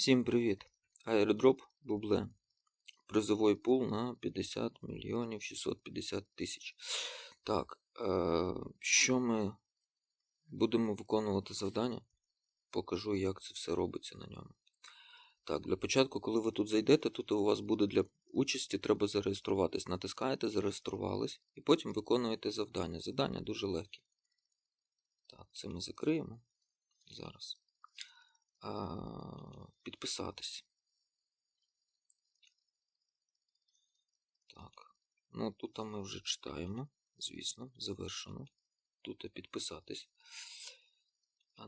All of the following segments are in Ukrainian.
Всім привіт! Airdrop бубле. Призовий пул на 50 мільйонів 650 тисяч. Так, е, що ми будемо виконувати завдання? Покажу, як це все робиться на ньому. Так, для початку, коли ви тут зайдете, тут у вас буде для участі, треба зареєструватись. Натискаєте, зареєструвались, і потім виконуєте завдання. Завдання дуже легкі. Так, це ми закриємо зараз. Підписатись. Так. Ну, тут ми вже читаємо, звісно, завершено. Тут підписатись.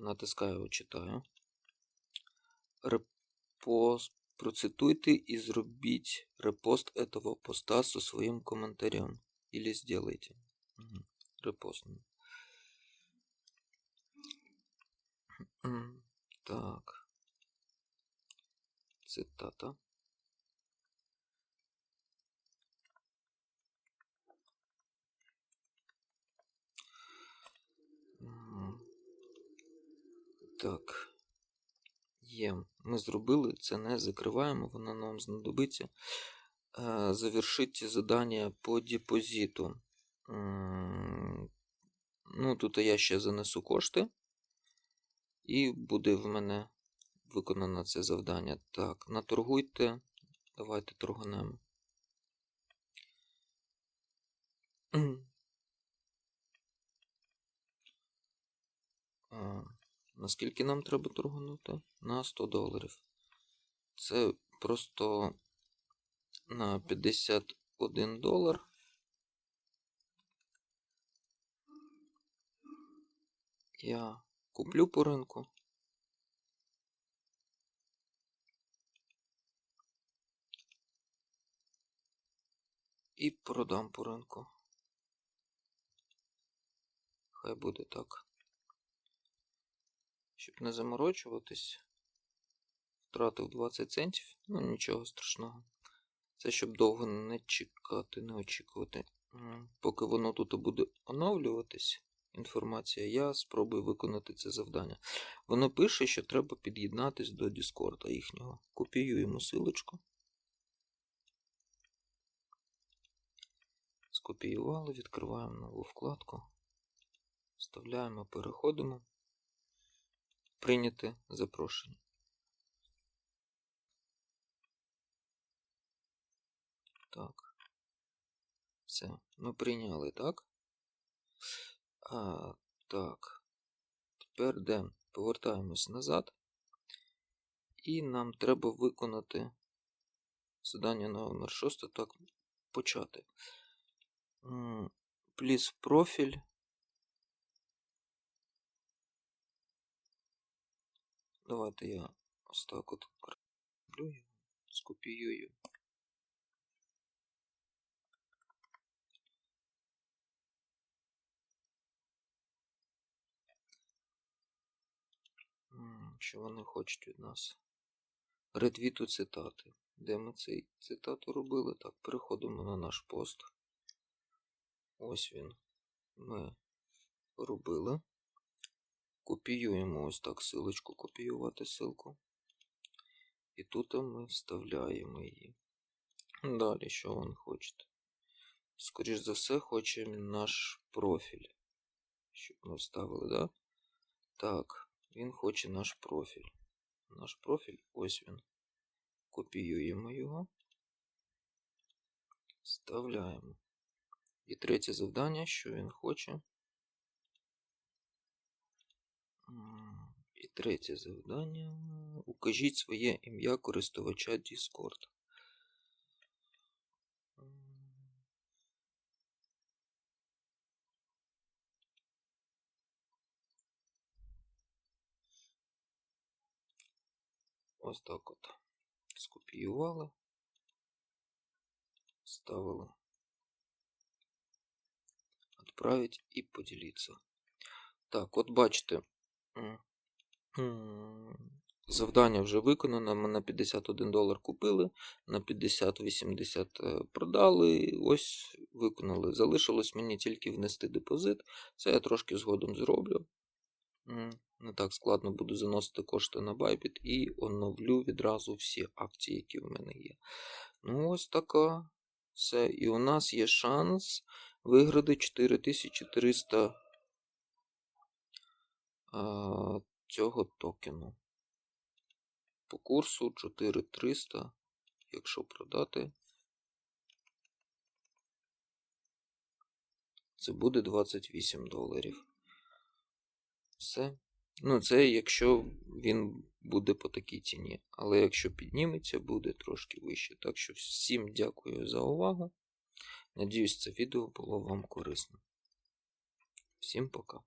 Натискаю читаю. Репост. Процитуйте і зробіть репост этого поста со своїм коментарем. Или сделайте. Угу. Репост. Так. Цитата. Так. Є. Ми зробили це, не закриваємо, воно нам знадобиться. Е, Завершити задання по депозиту. Ну, тут я ще занесу кошти. І буде в мене виконано це завдання. Так, наторгуйте. Давайте торгнемо. Наскільки нам треба торгнути? На 100 доларів. Це просто на 51 долар. Я куплю по ринку. І продам по ринку. Хай буде так. Щоб не заморочуватись. Втратив 20 центів, ну нічого страшного. Це щоб довго не чекати, не очікувати. Поки воно тут буде оновлюватись, інформація, я спробую виконати це завдання. Воно пише, що треба під'єднатись до Discord їхнього. Копіюємо силочку. Скопіювали, відкриваємо нову вкладку. Вставляємо, переходимо. Прийняти запрошення. Так. Все. Ми прийняли, так? А, так. Тепер де? Повертаємось назад. І нам треба виконати задання номер 6. Так, почати. М, Пліз в профіль. Давайте я ось так от скопіюю. Що вони хочуть від нас? Ретвіту цитати. Де ми цей цитату робили? Так, переходимо на наш пост. Ось він. Ми робили. Копіюємо ось так силочку, копіювати силку. І тут ми вставляємо її. Далі, що він хоче? Скоріш за все, хоче наш профіль. Щоб ми вставили, да? Так, він хоче наш профіль. Наш профіль, ось він. Копіюємо його. Вставляємо. І третє завдання, що він хоче. І третє завдання. Укажіть своє ім'я користувача Discord. Ось так от. Скопіювали. Ставили. Отправить і поділитися. Так, от бачите. Завдання вже виконано. Ми на 51 долар купили, на 50-80 е, продали. Ось виконали. Залишилось мені тільки внести депозит. Це я трошки згодом зроблю. Не так складно буду заносити кошти на Bybit і оновлю відразу всі акції, які в мене є. Ну, ось така. Все. І у нас є шанс виграти 4300 а, цього токену. По курсу 4300, якщо продати, це буде 28 доларів. Все. Ну, це якщо він буде по такій ціні. Але якщо підніметься, буде трошки вище. Так що всім дякую за увагу. Надіюсь, це відео було вам корисно. Всім пока.